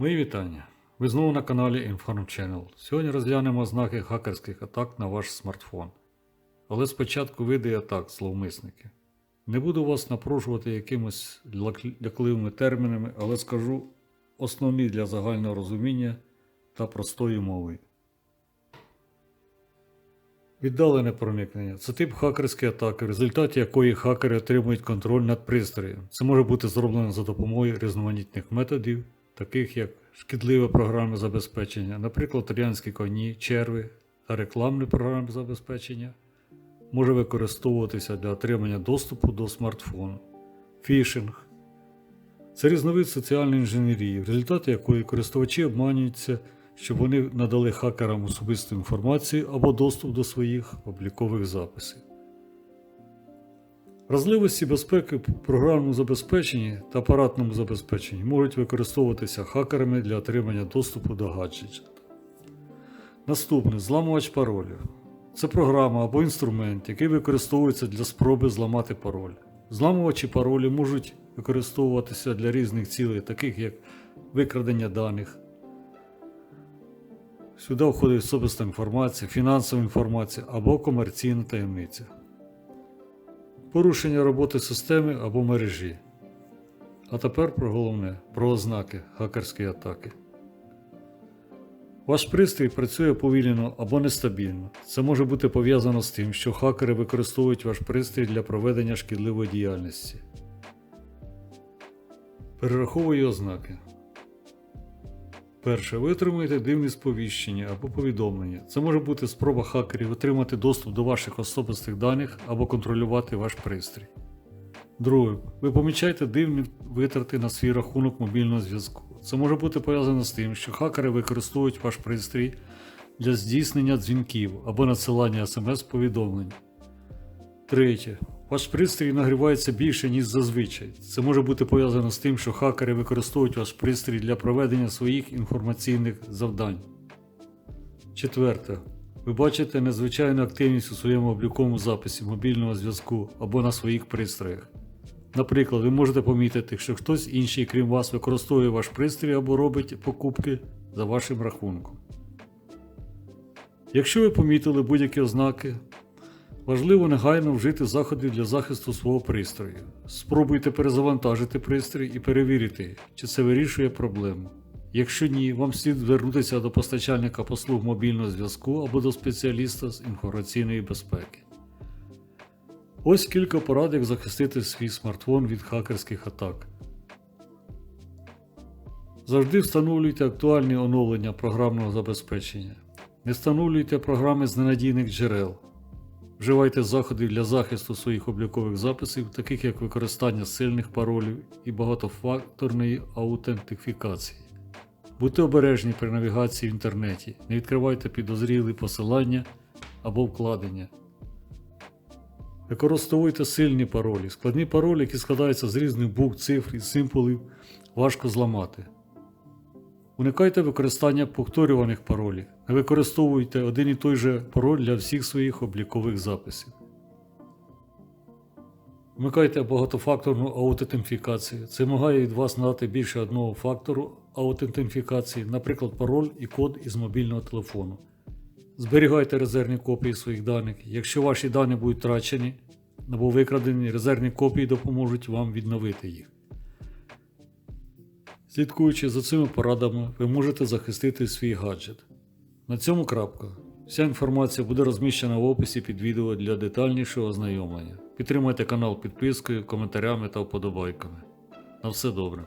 Мої вітання! Ви знову на каналі Inform Channel. Сьогодні розглянемо ознаки хакерських атак на ваш смартфон. Але спочатку види атак зловмисники. Не буду вас напружувати якимось лякливими термінами, але скажу основні для загального розуміння та простої мови. Віддалене проникнення це тип хакерської атаки, в результаті якої хакери отримують контроль над пристроєм. Це може бути зроблено за допомогою різноманітних методів, таких як шкідливе програмне забезпечення, наприклад, троянські коні, черви та рекламне програмне забезпечення, може використовуватися для отримання доступу до смартфону, фішинг. Це різновид соціальної інженерії, в результаті якої користувачі обманюються, щоб вони надали хакерам особисту інформацію або доступ до своїх облікових записів. Вразливості безпеки в програмному забезпеченні та апаратному забезпеченні можуть використовуватися хакерами для отримання доступу до гаджетів. Наступне зламувач паролів. Це програма або інструмент, який використовується для спроби зламати пароль. Зламувачі паролі можуть використовуватися для різних цілей, таких як викрадення даних. Сюди входить особиста інформація, фінансова інформація або комерційна таємниця порушення роботи системи або мережі. А тепер про головне про ознаки хакерської атаки. Ваш пристрій працює повільно або нестабільно. Це може бути пов'язано з тим, що хакери використовують ваш пристрій для проведення шкідливої діяльності. Перераховую ознаки. Перше. Ви отримуєте дивні сповіщення або повідомлення. Це може бути спроба хакерів отримати доступ до ваших особистих даних або контролювати ваш пристрій. Друге. Ви помічаєте дивні витрати на свій рахунок мобільного зв'язку. Це може бути пов'язано з тим, що хакери використовують ваш пристрій для здійснення дзвінків або надсилання смс-повідомлень. Третє. Ваш пристрій нагрівається більше, ніж зазвичай. Це може бути пов'язано з тим, що хакери використовують ваш пристрій для проведення своїх інформаційних завдань. Четверте. Ви бачите незвичайну активність у своєму обліковому записі мобільного зв'язку або на своїх пристроях. Наприклад, ви можете помітити, що хтось інший, крім вас, використовує ваш пристрій або робить покупки за вашим рахунком. Якщо ви помітили будь-які ознаки, Важливо негайно вжити заходів для захисту свого пристрою. Спробуйте перезавантажити пристрій і перевірити, чи це вирішує проблему. Якщо ні, вам слід звернутися до постачальника послуг мобільного зв'язку або до спеціаліста з інформаційної безпеки. Ось кілька порад, як захистити свій смартфон від хакерських атак. Завжди встановлюйте актуальні оновлення програмного забезпечення. Не встановлюйте програми з ненадійних джерел. Вживайте заходи для захисту своїх облікових записів, таких як використання сильних паролів і багатофакторної аутентифікації. Будьте обережні при навігації в інтернеті, не відкривайте підозрілі посилання або вкладення. Використовуйте сильні паролі. Складні паролі, які складаються з різних букв, цифр і символів, важко зламати. Уникайте використання повторюваних паролів. Не використовуйте один і той же пароль для всіх своїх облікових записів. Вмикайте багатофакторну аутентифікацію. Це вимагає від вас надати більше одного фактору аутентифікації, наприклад, пароль і код із мобільного телефону. Зберігайте резервні копії своїх даних. Якщо ваші дані будуть втрачені або викрадені, резервні копії допоможуть вам відновити їх. Слідкуючи за цими порадами, ви можете захистити свій гаджет. На цьому крапка. Вся інформація буде розміщена в описі під відео для детальнішого ознайомлення. Підтримайте канал підпискою, коментарями та вподобайками. На все добре.